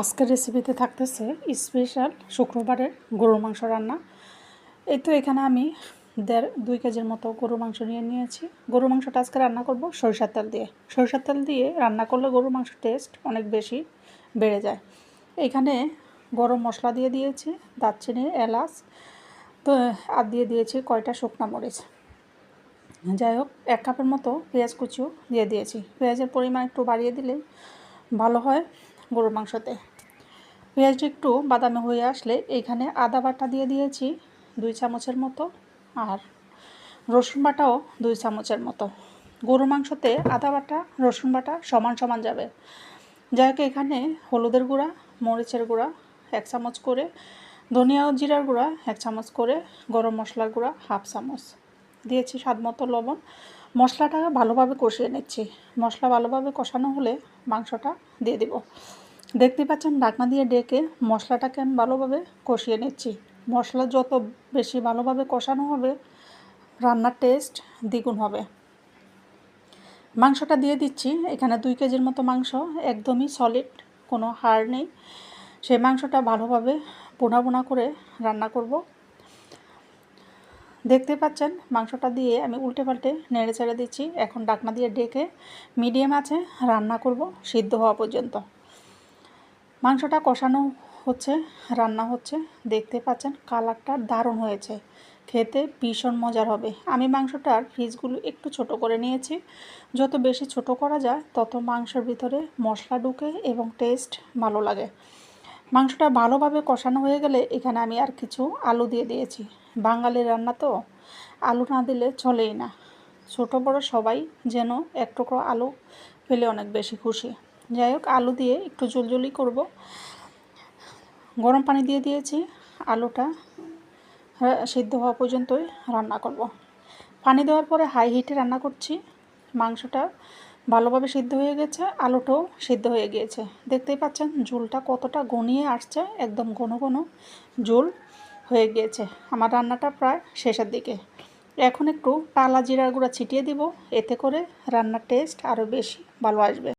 আজকের রেসিপিতে থাকতেছে স্পেশাল শুক্রবারের গরুর মাংস রান্না। এই তো এখানে আমি দেড়, দুই কেজির মতো গরুর মাংস নিয়ে নিয়েছি। গরুর মাংসটা আজকে রান্না করব সরিষার তেল দিয়ে। সরিষার তেল দিয়ে রান্না করলে গরুর মাংসের টেস্ট অনেক বেশি বেড়ে যায়। এখানে গরম মশলা দিয়ে দিয়েছি, দারচিনি, এলাচ, তো আর দিয়ে দিয়েছি কয়টা শুকনা মরিচ। যাই হোক, এক কাপের মতো পেঁয়াজ কুচিও দিয়ে দিয়েছি। পেঁয়াজের পরিমাণ একটু বাড়িয়ে দিলে ভালো হয়। গরুর মাংসতে। পেঁয়াজটা একটু বাদামি হয়ে আসলে এইখানে আদা বাটা দিয়ে দিয়েছি দুই চামচের মতো আর রসুন বাটাও দুই চামচের মতো। গরুর মাংসতে আদা বাটা, রসুন বাটা সমান সমান যাবে। যাই হোক, এখানে হলুদের গুঁড়া, মরিচের গুঁড়া এক চামচ করে, ধনিয়া ও জিরার গুঁড়া এক চামচ করে, গরম মশলার গুঁড়া হাফ চামচ। দিয়েছি স্বাদ মতো লবণ। মশলাটা ভালোভাবে কষিয়ে নিচ্ছি। মশলা ভালোভাবে কষানো হলে মাংসটা দিয়ে দিব। দেখতে পাচ্ছেন ঢাকনা দিয়ে ডেকে মশলাটাকে আমি ভালোভাবে কষিয়ে নিচ্ছি। মশলা যত বেশি ভালোভাবে কষানো হবে, রান্নার টেস্ট দ্বিগুণ হবে। মাংসটা দিয়ে দিচ্ছি। এখানে দুই কেজির মতো মাংস, একদমই সলিড কোনো হাড় নেই। সেই মাংসটা ভালোভাবে বোনা বোনা করে রান্না করব। দেখতে পাচ্ছেন, মাংসটা দিয়ে আমি উল্টে পাল্টে নেড়ে ছেড়ে দিচ্ছি। এখন ডাকনা দিয়ে ডেকে মিডিয়াম আছে, রান্না করব সিদ্ধ হওয়া পর্যন্ত। মাংসটা কষানো হচ্ছে, রান্না হচ্ছে। দেখতে পাচ্ছেন, কালারটা দারুণ হয়েছে। খেতে ভীষণ মজার হবে। আমি মাংসটার ফ্রিজগুলো একটু ছোট করে নিয়েছি। যত বেশি ছোট করা যায়, তত মাংসের ভিতরে মশলা ঢুকে এবং টেস্ট ভালো লাগে। মাংসটা ভালোভাবে কষানো হয়ে গেলে এখানে আমি আর কিছু আলু দিয়ে দিয়েছি। বাঙালির রান্না তো, আলু না দিলে চলেই না। ছোট বড় সবাই যেন এক টুকরো আলু পেলে অনেক বেশি খুশি। যাই হোক, আলু দিয়ে একটু জলজলি করব। গরম পানি দিয়ে দিয়েছি, আলুটা সিদ্ধ হওয়া পর্যন্তই রান্না করব। পানি দেওয়ার পরে হাই হিটে রান্না করছি। মাংসটা ভালোভাবে সিদ্ধ হয়ে গেছে, আলুটাও সিদ্ধ হয়ে গিয়েছে। দেখতেই পাচ্ছেন, ঝোলটা কতটা গনিয়ে আসছে, একদম ঘন ঘন ঝোল। হয়ে গিয়েছে। আমার রান্নাটা প্রায় শেষের দিকে। এখন একটু টালা জিরার গুঁড়া ছিটিয়ে দিব। এতে করে রান্নার টেস্ট আরও বেশি ভালো আসবে।